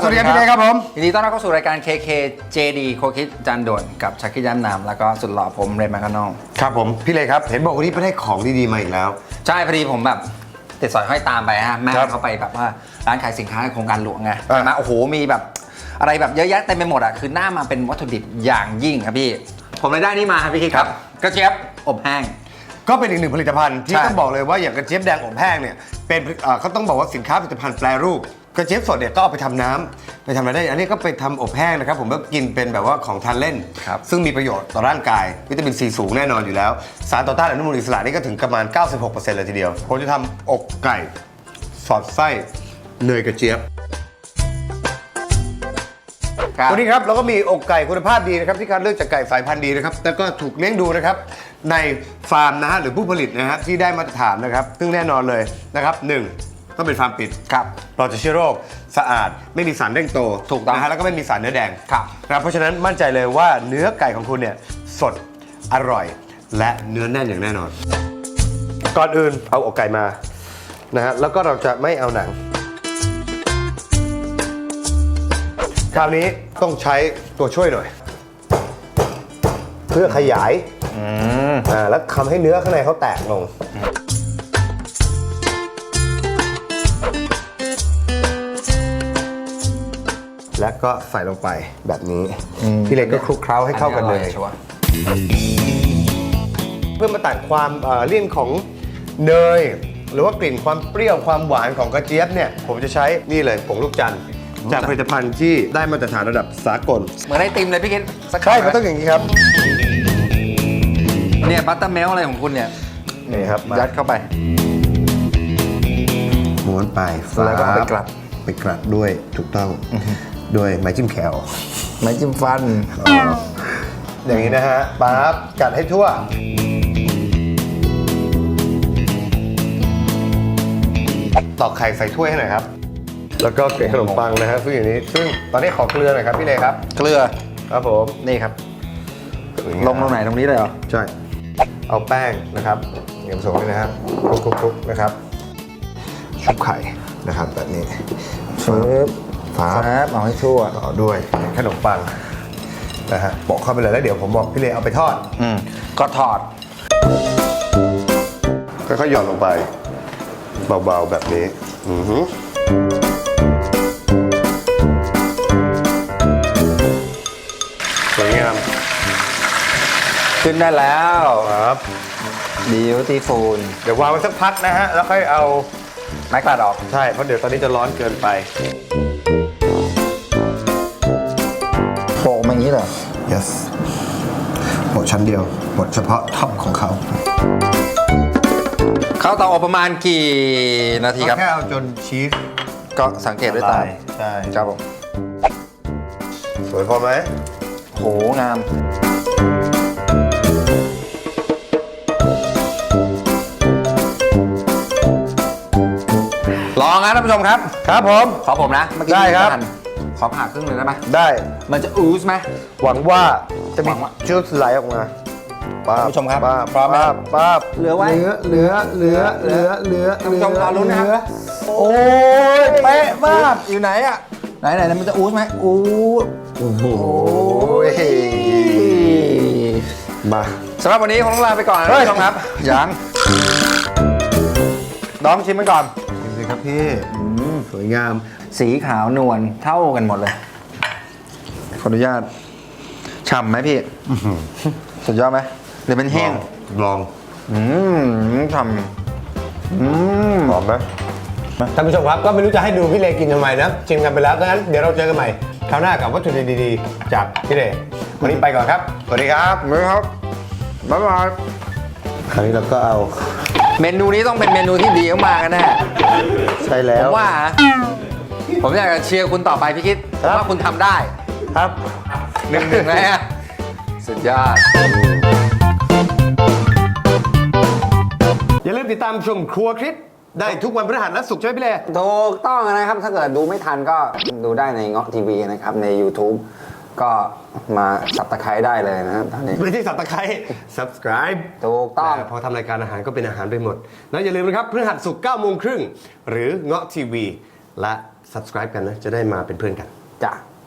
สวัสดีครับสวัสดีครับพี่เล็กครับผมยินดีต้อนรับเข้าสู่รายการ KK JD โคคิดจันด่วนกับชักกี้ย้ำนามแล้วก็สุดหล่อผมเรนมาคานองครับผมพี่เล็กครับ เห็นบอกวันนี้ไปได้ของดีๆมาอีกแล้ว ใช่พอดีผมแบบติดสอยห้อยตามไปฮะแม่ครับเขาไปแบบว่าร้านขายสินค้าในโครงการหลวงไงอะมาโอ้โหมีแบบอะไรแบบเยอะแยะเต็มไปหมดอะคือหน้ามาเป็นวัตถุดิบอย่างยิ่งครับพี่ ผมเลยได้นี่มาครับพี่คิดครับกระเจี๊ยบอบแห้งก็เป็นอีกหนึ่งผลิตภัณฑ์ที่ใช่ต้องบอกเลยว่าอย่างกระเจี๊ยบแดงอบแห้งเนี่ยเป็นเอ่อเขาต้องบอกว่าสินค้าผลิตภัณฑ์แปรรูป กระเจี๊ยบสดเนี่ยก็เอาไปทำน้ำไปทำอะไรได้ อันนี้ก็ไปทำอบแห้งนะครับ ผมก็กินเป็นแบบว่าของทานเล่น ครับซึ่งมีประโยชน์ต่อร่างกาย วิตามินซีสูงแน่นอนอยู่แล้ว สารต่อต้านอนุมูลอิสระนี่ก็ถึงประมาณ 96%เลยทีเดียว ผมจะทำอกไก่ สอดไส้เนยกระเจี๊ยบ ครับ วันนี้ครับเราก็มีอกไก่คุณภาพดีนะครับที่การเลือกจากไก่สายพันธุ์ดีนะครับแล้วก็ถูกเลี้ยงดูนะครับในฟาร์มนะฮะหรือผู้ผลิตนะฮะที่ได้มาตรฐานนะครับ ซึ่งแน่นอนเลยนะครับหนึ่ง ต้องเป็นฟาร์มปิดครับปลอดจากเชื้อโรคสะอาดไม่มีสารเร่งโตถูกต้องนะฮะแล้วก็ไม่มีสารเนื้อแดงครับนะครับเพราะฉะนั้นมั่นใจเลยว่าเนื้อไก่ของคุณเนี่ยสดอร่อย และเนื้อแน่นอย่างแน่นอน ก่อนอื่นเอาอกไก่มานะฮะแล้วก็เราจะไม่เอาหนัง คราวนี้ต้องใช้ตัวช่วยหน่อย เพื่อขยายอ่าแล้วทำให้เนื้อข้างในเขาแตกลง และก็ใส่ลงไปแบบนี้ พี่เล็กก็คลุกเคล้าให้เข้ากันเลยอัอร่อชัวร์เพื่อมาตัดความเอ่อเลี่ยนของเนย หรือว่ากลิ่นความเปรี้ยวความหวานของกระเจี๊ยบเนี่ย ผมจะใช้นี่เลยผงลูกจันทร์จากผลิตภัณฑ์ที่ได้มาตรฐานระดับสากลเหมือนไอติมเลยพี่คิดสักใช่คำมันต้องอย่างนี้ครับเนี่ยบัตเตอร์เมลอะไรของคุณเนี่ย นี่ครับมายัดเข้าไป ม้วนไปแล้วก็เอาไปกลัด ไปกลัดด้วยถูกต้อง ด้วยไม้จิ้มแขวไม้จิ้มฟัน อย่างนี้นะฮะปั๊บกัดให้ทั่ว ตอกไข่ใส่ถ้วยให้หน่อยครับ แล้วก็เกล็ดขนมปังนะฮะซึ่งอย่างนี้ ซึ่งตอนนี้ขอเกลือหน่อยครับพี่เลครับ เกลือครับผมนี่ครับ ลงตรงไหนตรงนี้เลยเหรอ ใช่ เอาแป้งนะครับเดี๋ยวผสมนี่นะครับคลุกๆๆนะครับชุบไข่นะครับแบบนี้ปึ๊บ ฟ้าครับเอาให้ทั่วต่อด้วยขนมปังนะฮะโปะเข้าไปเลยแล้วเดี๋ยวผมบอกพี่เลเอาไปทอดอืมก็ถอดค่อยๆหย่อนลงไป เบาๆแบบนี้ อือหือสวยงามขึ้นได้แล้วครับบิวตี้ฟูลเดี๋ยววางไว้สักพักนะฮะ แล้วค่อยเอาไม้กลัดออก ใช่ เพราะเดี๋ยวตอนนี้จะร้อนเกินไป นี้เหรอ yes หมดชั้นเดียว หมดเฉพาะท็อปของเขา เข้าเตาอบประมาณกี่นาทีครับ แค่เอาจนชีสก็สังเกตด้วยตาละลายใช่ครับผมสวยพอไหมโหงาม ลองนะท่านผู้ชมครับ ครับผม ขอผมนะ เมื่อกี้ได้ครับม่ทันข อผ่าครึ่งเลยได้ไหมได้มันจะอูสไหม หวังว่าจะมีหวังว่าจุดไหลออกมาป้าท่านผู้ชมครับป้าพร้อมไหม ป้าป้าเหลือไว้เหลือเหลือเหลือเหลือเหลือท่านผู้ชมรอลุ้นนะครับ โอ้ยเป๊ะมากอยู่ไหนอะไหนไหนมันจะอูสไหมอูสโอ้โหมา สำหรับวันนี้คงต้องลาไปก่อนนะเฮ้ท่าย นผู้ชมครับยังน้องชิมไปก่อน ดูสิครับพี่สวยงาม สีขาวนวลเท่ากันหมดเลย ขออนุญาตฉ่ำไหมพี่สุดยอดไหมหรือเป็นแห้งลองอืมฉ่ำอืมหอมไหมท่านผู้ชมครับก็ไม่รู้จะให้ดูพี่เลกินทำไมนะชิมกันไปแล้วดังนั้นเดี๋ยวเราเจอกันใหม่คราวหน้ากับวัตถุดิบดีๆ จากพี่เลวันนี้ไปก่อนครับสวัสดีครับมือครับบ๊ายบายคราวนี้เราก็เอา เมนูนี้ต้องเป็นเมนูที่ดีมากๆแน่ใช่แล้ผวมว่านะ ผมอยากจะเชียร์คุณต่อไปพี่คิดครับว่าคุณทำได้ครับหนึ่งหนึ่งนะฮะสุดยอด อย่าลืมติดตามชมครัวคลิปได้ทุกวันพฤหัสและศุกร์ใช่ไหมพี่เลถูกต้องนะครับ ถ้าเกิดดูไม่ทันก็ดูได้ในเงาะทีวีนะครับ ใน YouTube ก็มาสับตะไคร้ได้เลยนะครับตอนนี้ ไม่ใช่สับตะไคร้ subscribe ถูกต้อง แต่พอทำรายการอาหารก็เป็นอาหารไปหมด แล้วอย่าลืมนะครับพฤหัสศุกร์9โมงครึ่งหรือเงาะทีวี และ subscribe กันนะ จะได้มาเป็นเพื่อนกัน จ้ะ